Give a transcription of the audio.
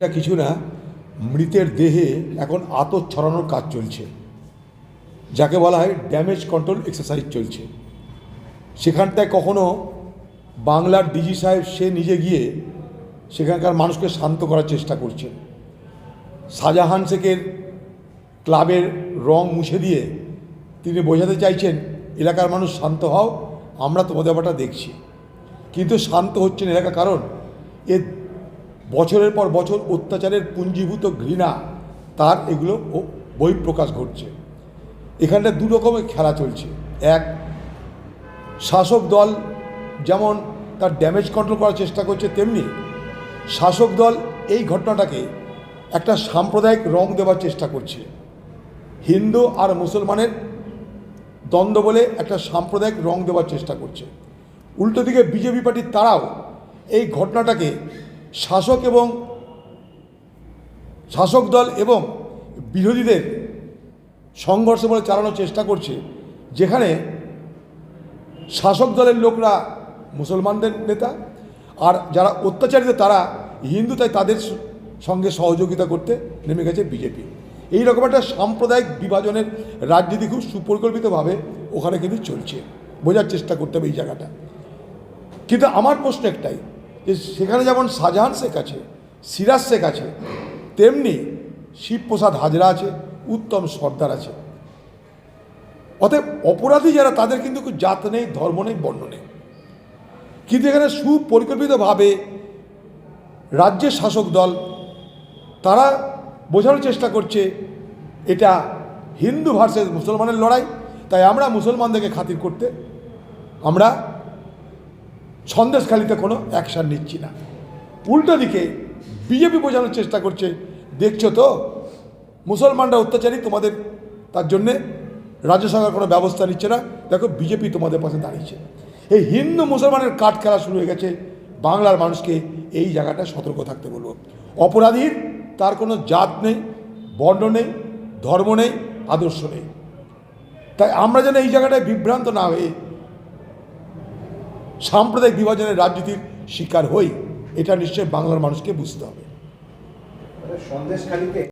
এটা কিছু না, মৃতের দেহে এখন আতর ছড়ানোর কাজ চলছে। যাকে বলা হয় ড্যামেজ কন্ট্রোল এক্সারসাইজ চলছে। সেখানটায় কখনো বাংলার ডিজি সাহেব সে নিজে গিয়ে সেখানকার মানুষকে শান্ত করার চেষ্টা করছেন। শাহজাহান শেখের ক্লাবের রং মুছে দিয়ে তিনি বোঝাতে চাইছেন, এলাকার মানুষ শান্ত হও, আমরা তোমাদের ব্যাপারটা দেখছি। কিন্তু শান্ত হচ্ছেন এলাকা কারণ এ বছরের পর বছর অত্যাচারের পুঞ্জীভূত ঘৃণা, তার এগুলো বহিঃপ্রকাশ ঘটছে। এখানটা দু রকমের খেলা চলছে। এক, শাসক দল যেমন তার ড্যামেজ কন্ট্রোল করার চেষ্টা করছে, তেমনি শাসক দল এই ঘটনাটাকে একটা সাম্প্রদায়িক রং দেওয়ার চেষ্টা করছে। হিন্দু আর মুসলমানের দ্বন্দ্ব বলে একটা সাম্প্রদায়িক রং দেওয়ার চেষ্টা করছে। উল্টো দিকে বিজেপি পার্টির তারাও এই ঘটনাটাকে শাসক এবং শাসক দল এবং বিরোধীদের সংঘর্ষ বলে চালানোর চেষ্টা করছে, যেখানে শাসক দলের লোকরা মুসলমানদের নেতা আর যারা অত্যাচারিত তারা হিন্দু, তাই তাদের সঙ্গে সহযোগিতা করতে নেমে গেছে বিজেপি। এই রকম একটা সাম্প্রদায়িক বিভাজনের রাজনীতি খুব সুপরিকল্পিতভাবে ওখানে কিন্তু চলছে। বোঝার চেষ্টা করতে হবে এই জায়গাটা। কিন্তু আমার প্রশ্ন একটাই যে সেখানে যেমন শাহজাহান শেখ আছে, সিরাজ শেখ আছে, তেমনি শিবপ্রসাদ হাজরা আছে, উত্তম সর্দার আছে। অতএব অপরাধী যারা, তাদের কিন্তু জাত নেই, ধর্ম নেই, বর্ণ নেই। কিন্তু এখানে সুপরিকল্পিতভাবে রাজ্যের শাসক দল, তারা বোঝানোর চেষ্টা করছে, এটা হিন্দু ভার্সেস মুসলমানের লড়াই, তাই আমরা মুসলমানদেরকে খাতির করতে, আমরা সন্দেশখালিতে কোনো অ্যাকশান নিচ্ছি না। উল্টো দিকে বিজেপি বোঝানোর চেষ্টা করছে, দেখছ তো? মুসলমানরা অত্যাচারী, তোমাদের তার জন্যে রাজ্য সরকার কোনো ব্যবস্থা নিচ্ছে না। দেখো বিজেপি তোমাদের পাশে দাঁড়িয়েছে। এই হিন্দু মুসলমানের কাঠ খেলা শুরু হয়ে গেছে। বাংলার মানুষকে এই জায়গাটা সতর্ক থাকতে বলব। অপরাধীর, তার কোনো জাত নেই, বর্ণ নেই, ধর্ম নেই, আদর্শ নেই। তাই আমরা যেন এই জায়গাটায় বিভ্রান্ত না হয়ে সাম্প্রদায়িক বিভাজনের রাজনীতির শিকার হই এটা নিশ্চয়ই বাংলার মানুষকে বুঝতে হবে। সন্দেশখালীতে